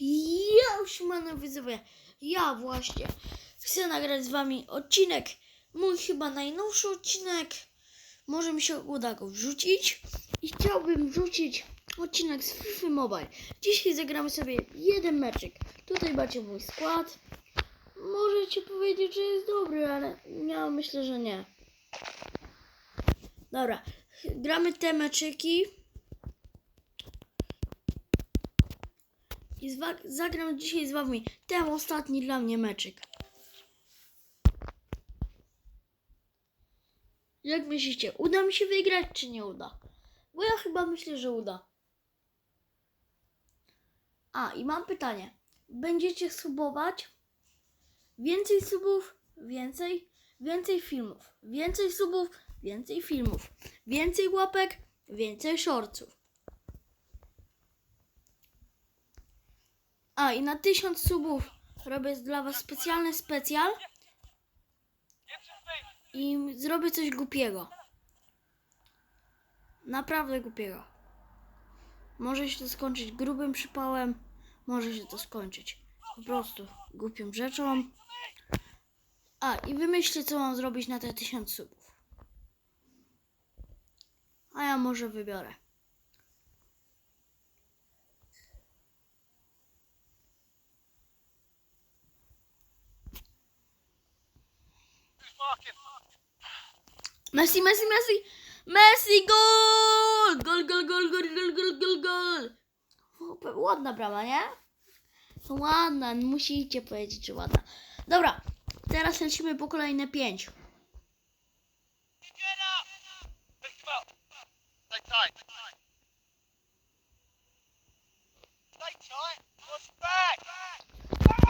Ja mam widzowie. Ja właśnie chcę nagrać z wami odcinek. Mój chyba najnowszy odcinek. Może mi się uda go wrzucić. I chciałbym wrzucić odcinek z FIFA Mobile. Dzisiaj zagramy sobie jeden meczek. Tutaj macie mój skład. Możecie powiedzieć, że jest dobry, ale ja myślę, że nie. Dobra, gramy te meczyki. I zagram dzisiaj z wami ten ostatni dla mnie meczyk. Jak myślicie, uda mi się wygrać, czy nie uda? Bo ja chyba myślę, że uda. A, i mam pytanie. Będziecie subować? Więcej subów, więcej, więcej filmów. Więcej subów, więcej filmów. Więcej łapek, więcej shortców. A, i na 1000 subów robię dla was specjalny specjal. I zrobię coś głupiego. Naprawdę głupiego. Może się to skończyć grubym przypałem, może się to skończyć po prostu głupią rzeczą. A, i wymyślcie, co mam zrobić na te 1000 subów. A ja może wybiorę. Messi, Messi, Messi! Messi, gol! Gol, gol, gol, gol, gol, gol, gol, gol! Ładna brama, nie? Ładna, musicie powiedzieć, że ładna. Dobra, teraz lecimy po kolejne pięć.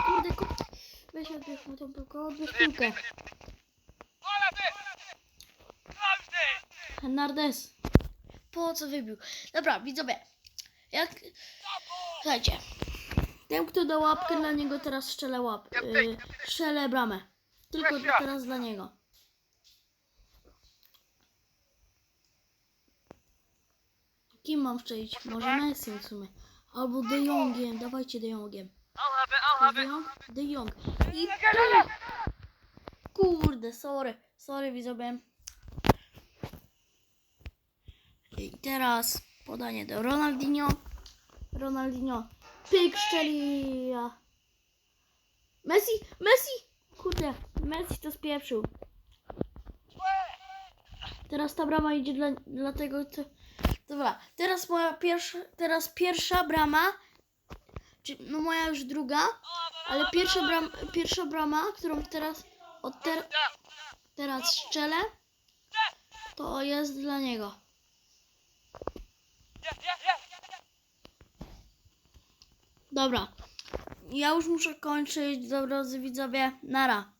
Kurde, ko... weź odbierz mu tą piłkę, odbierz piłkę. Hernandez. Po co wybił? Dobra, widzowie. Jak... Słuchajcie. Ten, kto da łapkę dla niego, teraz strzelę łap... Yy, strzelę bramę. Tylko teraz dla niego. Kim mam strzelić? Może Messi w sumie. Albo De Jongiem. Dawajcie De Jongiem. De. Jong? De Jong. I! Kurde, sorry. Sorry, widzowie. I teraz podanie do Ronaldinho. Ronaldinho. Pyk szczeli. Messi, Messi! Kurde, Messi to spieprzył. Teraz ta brama idzie dla, dla tego, co... Dobra, teraz moja pierwsza, teraz pierwsza brama, czy, no moja już druga, ale pierwsza, bram, pierwsza brama, którą teraz, od ter, teraz strzelę, to jest dla niego. Dobra, ja już muszę kończyć, drodzy widzowie, nara.